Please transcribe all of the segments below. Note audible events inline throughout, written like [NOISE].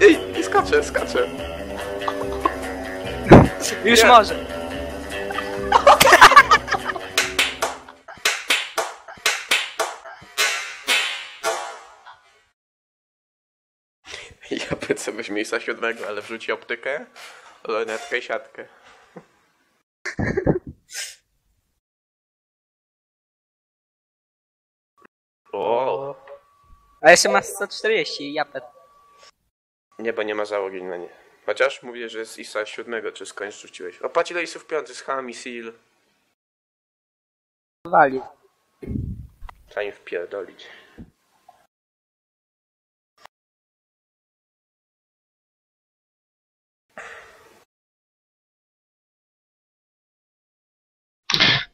Ej, skaczę, skaczę. Już Nie. może. Ja pycę byś miejsca siódmego, ale wrzuci optykę, lornetkę i siatkę. O, A jeszcze ma 140, japet. Nie, bo nie ma załogi na nie. Chociaż mówię, że z ISA siódmego czy skądś rzuciłeś. O, patrz ile ISów piąty z Hami, Seal. Wali. Trzeba im wpierdolić.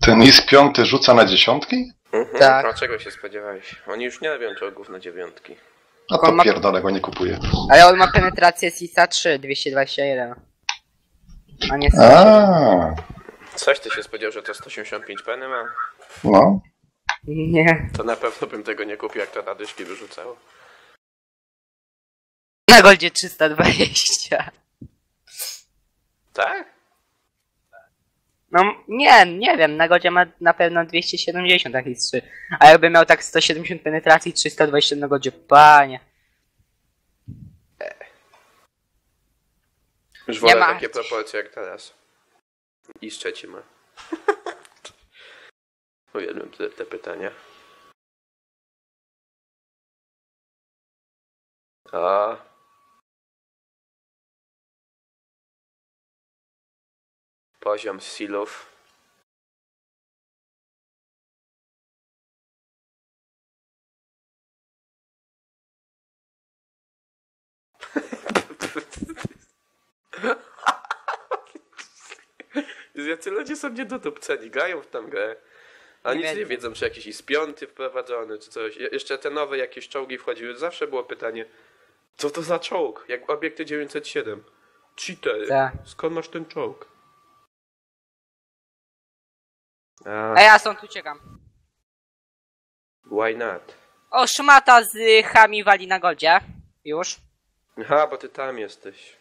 Ten IS piąty rzuca na dziesiątki? Mhm. Tak. A czego się spodziewałeś? Oni już nie robią czołgów na dziewiątki. No On to ma- pierdolę go nie kupuję. Ale on ma penetrację CISA 3, 221. A nie A, Coś ty się spodziewał, że to 185 peny ma? no. Nie. To na pewno bym tego nie kupił, jak to na dyszki wyrzucało. Na goldzie 320. Tak? No nie, nie wiem, na godzie ma na pewno 270 takich 3. A jakby miał tak 170 penetracji, 320 na godzie, panie. Już wolę ma. takie proporcje jak teraz. I z trzeci ma. [LAUGHS] Uwielbiam te, te pytania. A. Poziom silów. Jacy ludzie są niedotupceni, grają w tam grę. A Nie nic nie wiedzą. czy jakiś jest piąty wprowadzony, czy coś. Je- Jeszcze te nowe jakieś czołgi wchodziły. Zawsze było pytanie, co to za czołg? Jak obiekty 907. Cheater. Tak. Skąd masz ten czołg? A, ja stąd uciekam. why not? O, szmata z chami wali na goldzie. Już. Aha, bo ty tam jesteś.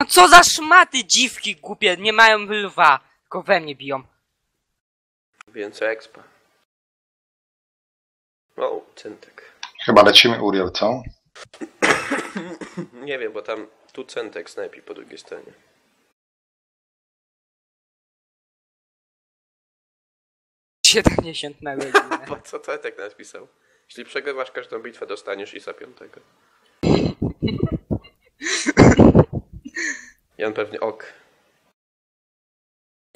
No co za szmaty dziwki głupie, nie mają lwa. Tylko we mnie biją. Więcej expa. O, centek. Chyba lecimy Uriel, co? Nie wiem, bo tam tu centek snajpi po drugiej stronie. Siedemdziesiąt na godzinę. Po co centek napisał? Jeśli przegrywasz każdą bitwę, dostaniesz ISA piątego. [LAUGHS] On pewnie ok.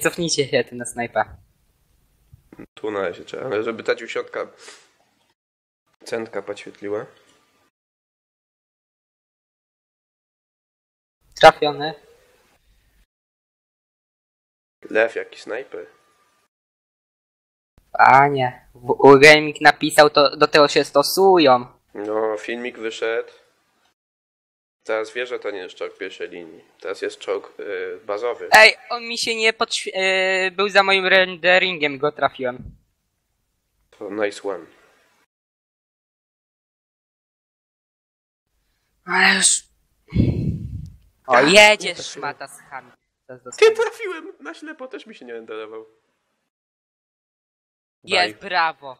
Cofnijcie się ty na snajpa. Tu na razie trzeba, ale żeby ta dziesiątka centka podświetliła. Trafiony. Lew, jaki snajper. Panie. Uremik napisał, to do tego się stosują. No, filmik wyszedł. Teraz wie, że to nie jest czołg pierwszej linii. Teraz jest czołg y, bazowy. Ej, on mi się nie podświe... Yy, był za moim renderingiem, go trafiłem. To nice one. Ale już... O, jedziesz szmata z chami. Ty trafiłem! Na ślepo też mi się nie renderował. Jest, brawo.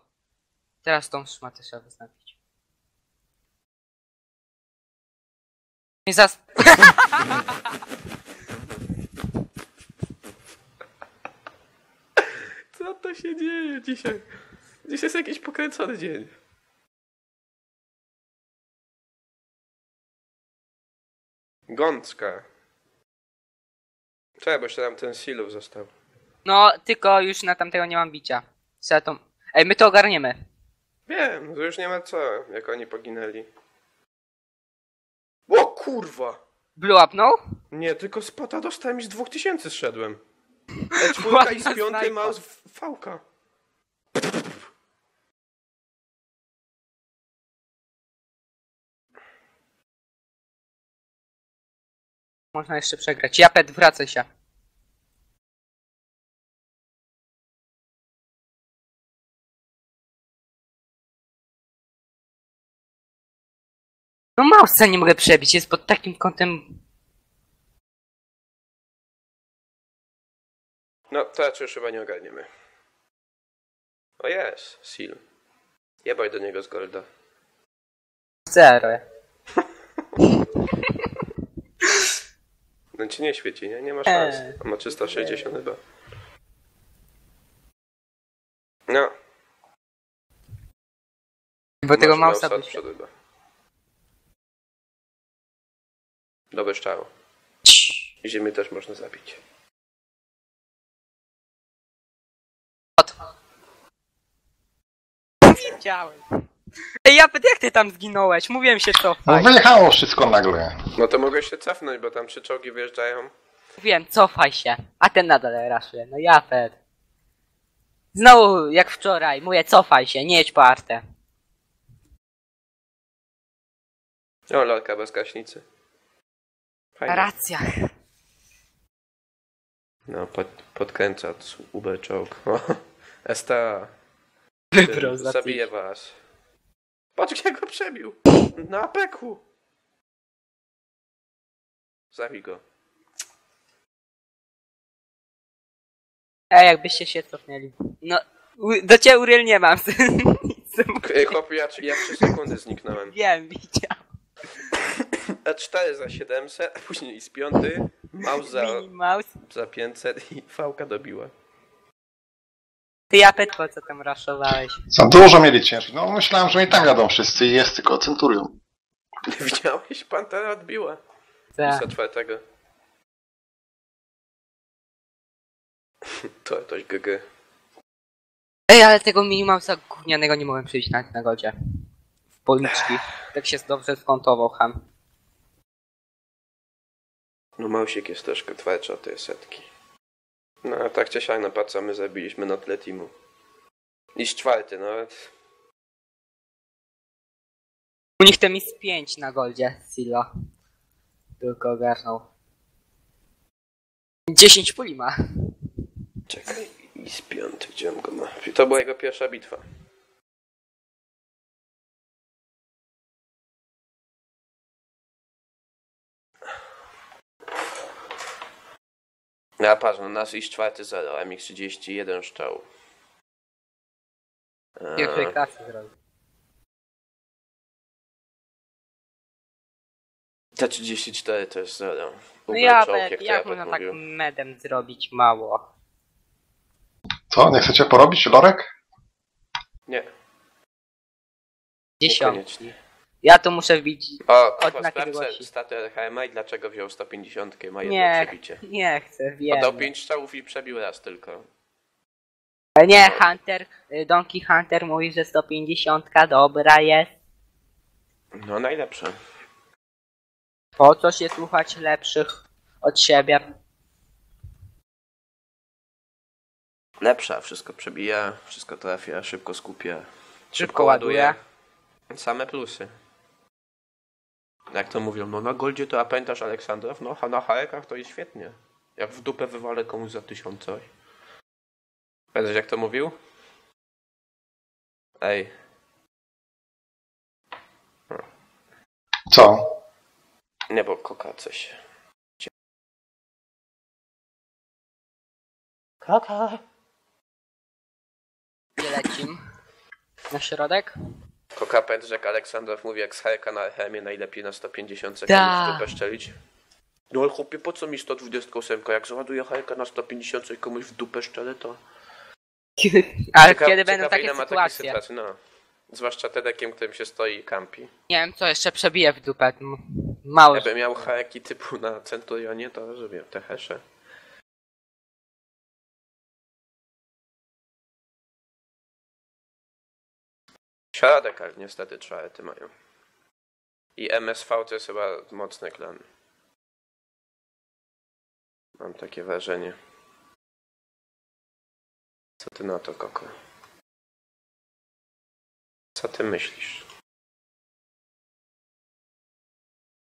Teraz tą szmatę trzeba wyznaczyć. Nie zas... [LAUGHS] Co to się dzieje dzisiaj? Dziś jest jakiś pokręcony dzień. Gącka. Czekaj, bo jeszcze nam ten silów został. No, tylko już na tamtego nie mam bicia. Trzeba tą... Ej, my to ogarniemy. Wiem, że już nie ma co, jak oni poginęli. O kurwa! Blue upnął? Nie, tylko spota dostałem i z 2000 zszedłem. [LAUGHS] E4 i z Ładna 5 snajpa. mouse w fałka. Można jeszcze przegrać. Japet, wracaj się. No małsa nie mogę przebić, jest pod takim kątem... No, to raczej już chyba nie ogarniemy. O jest, Sil. Jebaj do niego z Golda. Zero. [LAUGHS] No ci nie świeci, nie? Nie ma szans. On ma 360 chyba. No. Bo tego mausa by się... chyba. Dobre szczało. I ziemię też można zabić. Od. Wiedziałem. Ej, Japet, jak ty tam zginąłeś? Mówiłem się No cofaj. wyjechało wszystko nagle. No to mogę się cofnąć, bo tam trzy czołgi wyjeżdżają. Mówiłem, cofaj się. A ten nadal raszuje. No Japet. Znowu, jak wczoraj, mówię, cofaj się, nie jedź po artę. O, lalka bez gaśnicy. Fajnie. Racja. No, pod, podkręca Uber czołg. [LAUGHS] O, STA. Wybrał za Zabiję was. Patrz jak go przebił. Na peku. Zabij go. Ej, jakbyście się cofnęli. No, u- do ciebie Uriel nie mam. [LAUGHS] Ej, Chłopie, ja, ja 3 sekundy zniknąłem. Wiem, widziałem. E4 za 700, później z 5, mouse za, Mini mouse. za 500 i fałka dobiła. Ty Japet, po co tam raszowałeś? Za dużo mieli ciężki. No myślałem, że i tam jadą wszyscy i jest tylko Centurion. [LAUGHS] Widziałeś? Pantera odbiła. Tak. Za czwartego. [LAUGHS] To coś GG. Ej, ale tego minimausa gównianego nie mogłem przyjść na godzie. W policzki. Tak się dobrze skontował ham. No mausik jest troszkę twardszy od tej setki. No a tak czy siak na paca my zabiliśmy na tle teamu. Iż czwarty, no. U nich tam jest 5 na goldzie, Silo. Tylko ogarnął. 10 puli ma. Czekaj, i z piąty, gdzie on go ma? To była jego pierwsza bitwa. Ja patrz, no nas iść czwarty 0, MX31 szczał. Pierwszej Eee, klasy zrobił. T34 to jest 0. No ja, czołg, jak, jak można tak mówił. medem zrobić mało? Co, nie chcecie porobić, Lorek? Nie, Dziesiątki. Ja to muszę wbić. O, kurwa, sprawdzę gości. staty RHMA i dlaczego wziął 150, ma jedno Nie, przebicie. nie chcę, wiem. Oddał 5 strzałów i przebił raz tylko. Nie, Hunter, y, Donkey Hunter mówi, że 150 dobra jest. No najlepsze. Po co się słuchać lepszych od siebie? Lepsza, wszystko przebija, wszystko trafia, szybko skupia. Szybko ładuje. Same plusy. Jak to mówią, no na Goldzie to a pamiętasz Aleksandrow? No a na Harekach to jest świetnie. Jak w dupę wywalę komuś za tysiąc coś. Pamiętasz jak to mówił? Ej, Co? nie bo koka coś. Koka. Gdzie lecim? Na środek? Koka pamiętasz jak Aleksandrow mówi jak z na Helmie najlepiej na 150 sekund Da. w dupę szczelić? No ale chłopie, po co mi 128? Jak załaduję Hareka na 150 i komuś w dupę szczelę, to... [LAUGHS] Ale Ciekaw- kiedy będą takie ile ma sytuacje? sytuacje, no. Zwłaszcza tedekiem, którym się stoi i kampi. Nie wiem, co jeszcze przebije w dupę. M- Mało. Jakby miał hareki typu na Centurionie, to żeby te hesze. Środek, ale niestety czwarty mają. I MSV to jest chyba mocny klan. Mam takie wrażenie. Co ty na to, Koko? Co ty myślisz?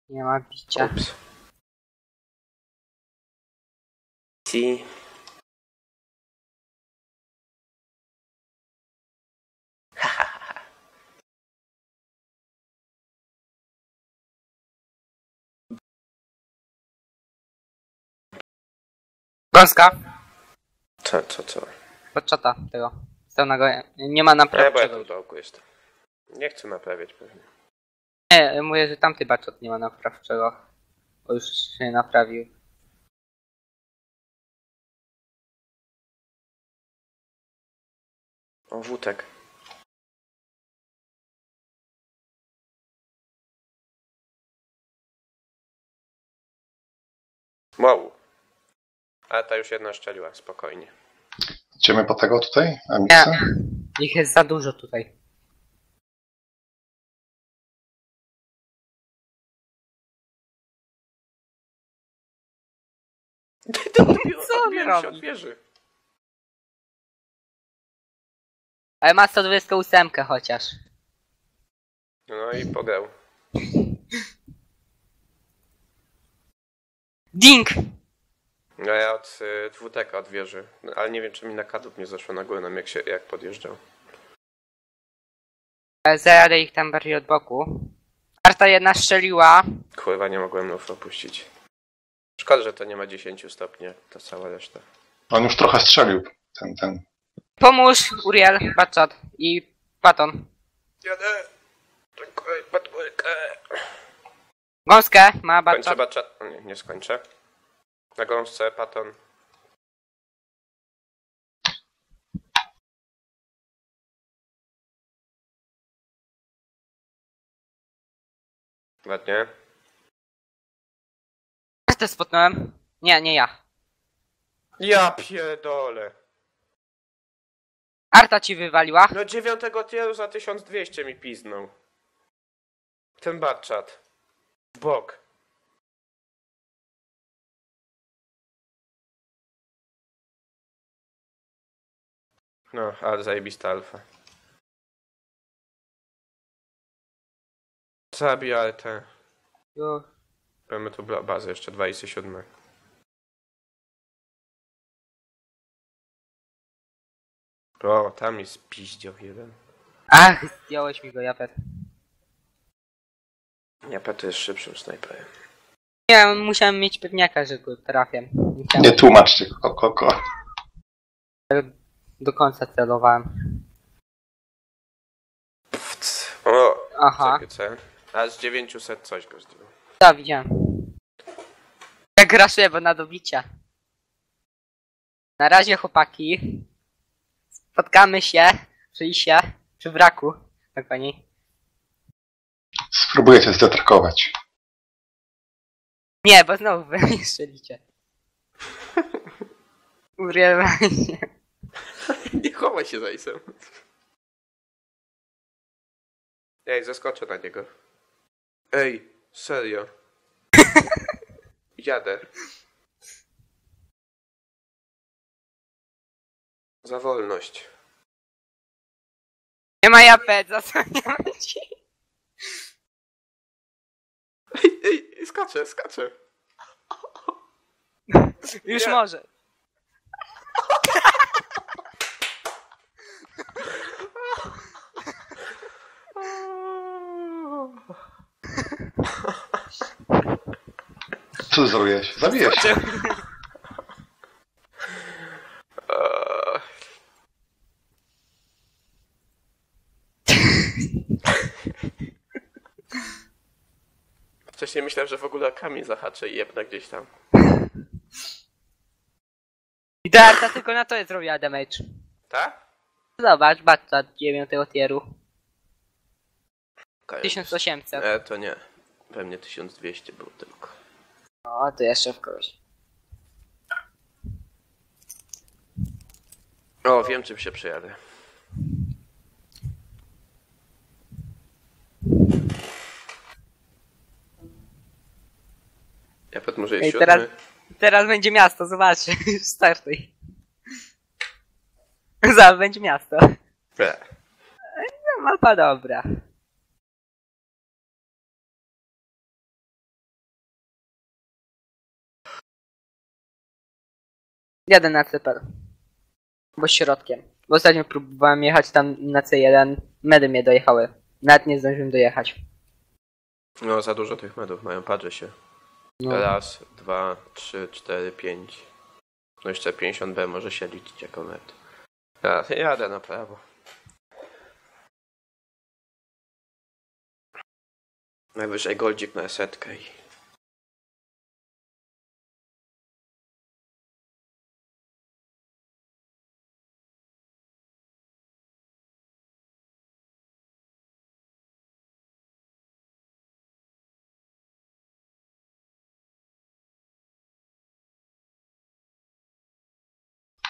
Nie ma bicia. Ups. Si. Gąska. Co, co, co? Pod czata tego. Stał go. Nie ma Nie, bo ja tu w dołku jestem. Nie chcę naprawiać pewnie. Nie, mówię, że tamty baczot nie ma naprawczego. Bo już się naprawił. O, wódek. Wow. Ale ta już jedna szczeliła, spokojnie. Idziemy po tego tutaj? Nie. Amiksę? Ich jest za dużo tutaj. [LAUGHS] Co on Odbiłem się robi? od wieży. Ale ma 128 chociaż. No i pograł. Ding! No ja od y, dwuteka od wieży. No, ale nie wiem, czy mi na kadłub nie zeszło na górę, nam jak, się, jak podjeżdżał. Zajadę ich tam bardziej od boku. Arta jedna strzeliła. Kurwa, nie mogłem nów opuścić. Szkoda, że to nie ma 10 stopni, jak ta cała reszta. On już trochę strzelił. Ten, ten. Pomóż, Uriel, Batchat i Paton. Jadę! Dziękuję, podwórkę. Gąskę ma Kończę Batchat. bacza... o Nie, nie skończę. Na gąsce, paton. Ładnie. Artę spotnąłem. Nie, nie ja. Ja pierdolę. Arta ci wywaliła. No dziewiątego tieru za 1200 mi piznął. Ten batczat. W bok. No, ale zajebista alfa. Zabij altę. Już. Mamy tu bazę jeszcze 27. O, tam jest piździoł jeden. Ach, zdjąłeś mi go, Japet. Ja to jest szybszym snajperem. Nie, musiałem mieć pewniaka, że go trafię. Musiałem. Nie tłumaczcie ko, ko, ko. Do końca celowałem. Pft. O, Aha, CGC. A z 900 coś go zdjął. to widziałem. Jak graszuję, bo na dobicia. Na razie, chłopaki. Spotkamy się przy isie, przy wraku. Tak pani. Spróbuję cię zdetrakować. Nie, bo znowu wy [LAUGHS] mnie strzelicie. [LAUGHS] Urywajcie. [LAUGHS] Nie chowaj się za isem. Ej, zaskoczę na niego. Ej, serio. Jadę. Za wolność. Nie ma japet, zasłaniam ci. Ej, ej, skaczę, skaczę. Już Nie. może. Co ty zrobiłeś? Zabiłeś się. [LAUGHS] Wcześniej myślałem, że w ogóle kamień zahaczę i jebnę gdzieś tam. I ta arta tylko na to jest zrobiła damage. Tak? Zobacz, batta 9 tieru. Koniec. 1800. E, to nie. We mnie 1200 było tylko. O, to jeszcze w kogoś. O, wiem czym się przejadę. Ja pod może jest Ej, siódmy. teraz- Teraz będzie miasto, zobaczcie. [LAUGHS] Startuj. [LAUGHS] Zaraz będzie miasto. E, No, mapa dobra. Jadę na CPR. Bo środkiem. Bo ostatnio próbowałem jechać tam na C1. Medy mnie dojechały. Nawet nie zdążyłem dojechać. No, za dużo tych medów mają, patrzę się. No. Raz, dwa, trzy, cztery, pięć. No jeszcze 50B może się liczyć jako net. Ja, jadę na prawo. Najwyżej goldzik na setkę i...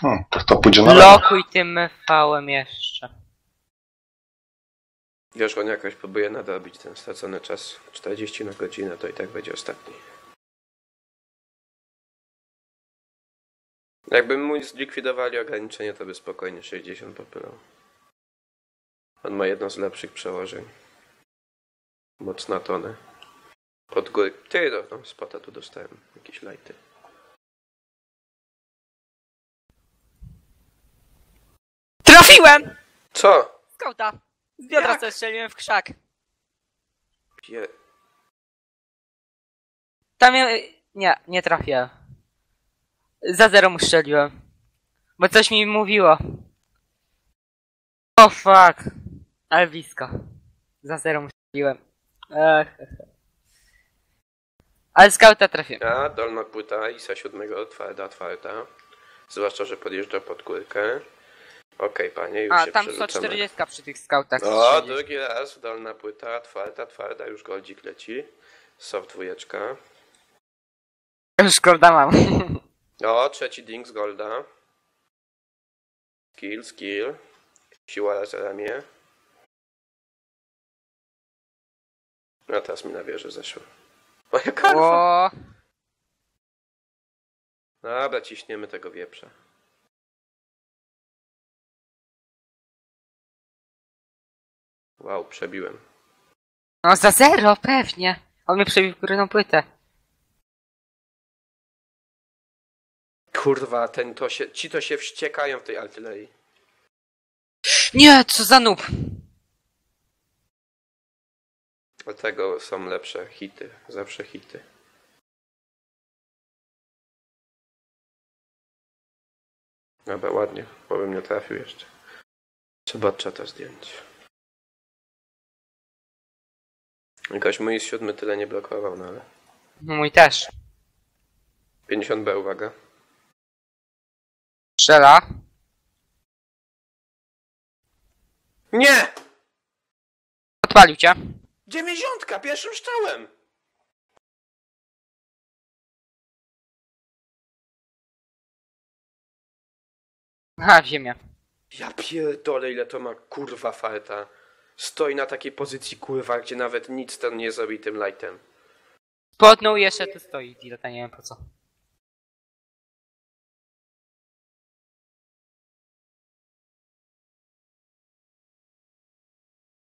Hmm, to pójdzie na? Blokuj tym V-em jeszcze. Wiesz, on jakoś próbuje nadrobić ten stracony czas 40 na godzinę, to i tak będzie ostatni. Jakby mu zlikwidowali ograniczenie, to by spokojnie 60 popylał. On ma jedno z lepszych przełożeń. Mocna tonę. Pod góry. Ty, no, no spota tu dostałem. Jakieś lajty. Trafiłem! Co? Skauta! Z biodra sobie strzeliłem w krzak. Pie... Tam ja... Nie, nie trafię. Za zero mu strzeliłem. Bo coś mi mówiło. O oh, fuck. Ale blisko. Za zero mu strzeliłem. Ech. Ale skauta trafiłem. A, dolna płyta ISA 7, twarda, twarda. Zwłaszcza, że podjeżdża pod górkę. Okej, panie, już A, się tam przerzucamy. 140 przy tych skautach. O, 140. drugi raz, dolna płyta, twarda, twarda, już goldzik leci. Soft dwójeczka. Już golda mam. O, trzeci ding z golda. Skill, skill. Siła za ramię. No teraz mi na wieżę zeszło. Moja karwa! O, Dobra, ciśniemy tego wieprza. Wow, przebiłem. no za zero, pewnie. On mnie przebił górną płytę. Kurwa, ten to się, ci to się wściekają w tej artylerii. Nie, co za noob. Dlatego są lepsze hity, zawsze hity. Dobra, ładnie, bo bym nie trafił jeszcze. Trzeba czata zdjąć. Jakoś mój z siódmy tyle nie blokował, no ale... Mój też. 50B, uwaga. Strzela. Nie! Odpalił cię. Dziewięćdziesiątka, pierwszym strzałem! Aha, w ziemię. Ja pierdolę, ile to ma kurwa farta. Stoi na takiej pozycji kurwa, gdzie nawet nic ten nie zrobi tym lightem. Potnął i jeszcze tu stoi. Idiota, nie wiem po co.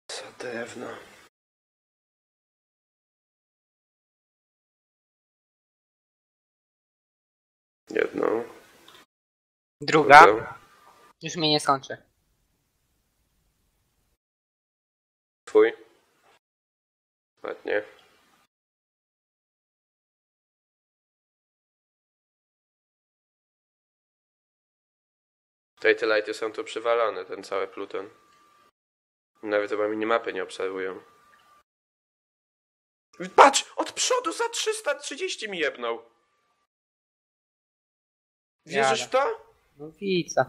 Co drewno. Jedną. Druga. drugą. Już mnie nie skończy. Twój. Ładnie. Tutaj te lighty są tu przywalone, ten cały pluton. Nawet chyba minimapy nie obserwują. Patrz! Od przodu za 330 mi jebnął! Wierzysz w to? No widzę.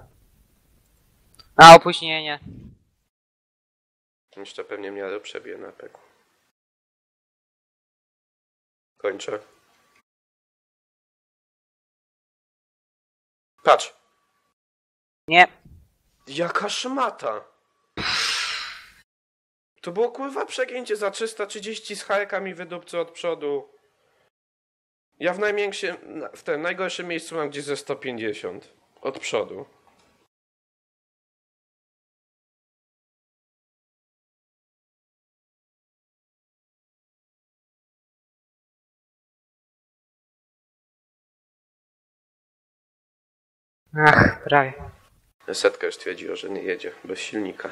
A, opóźnienie. Jeszcze pewnie mnie przebije na peku. Kończę. Patrz! Nie. Jaka szmata! To było kurwa przegięcie za 330 z hajkami wydupcy od przodu. Ja w największym, w tym najgorszym miejscu mam gdzieś ze 150. Od przodu. Ach, prawie. Setka już stwierdziła, że nie jedzie bez silnika.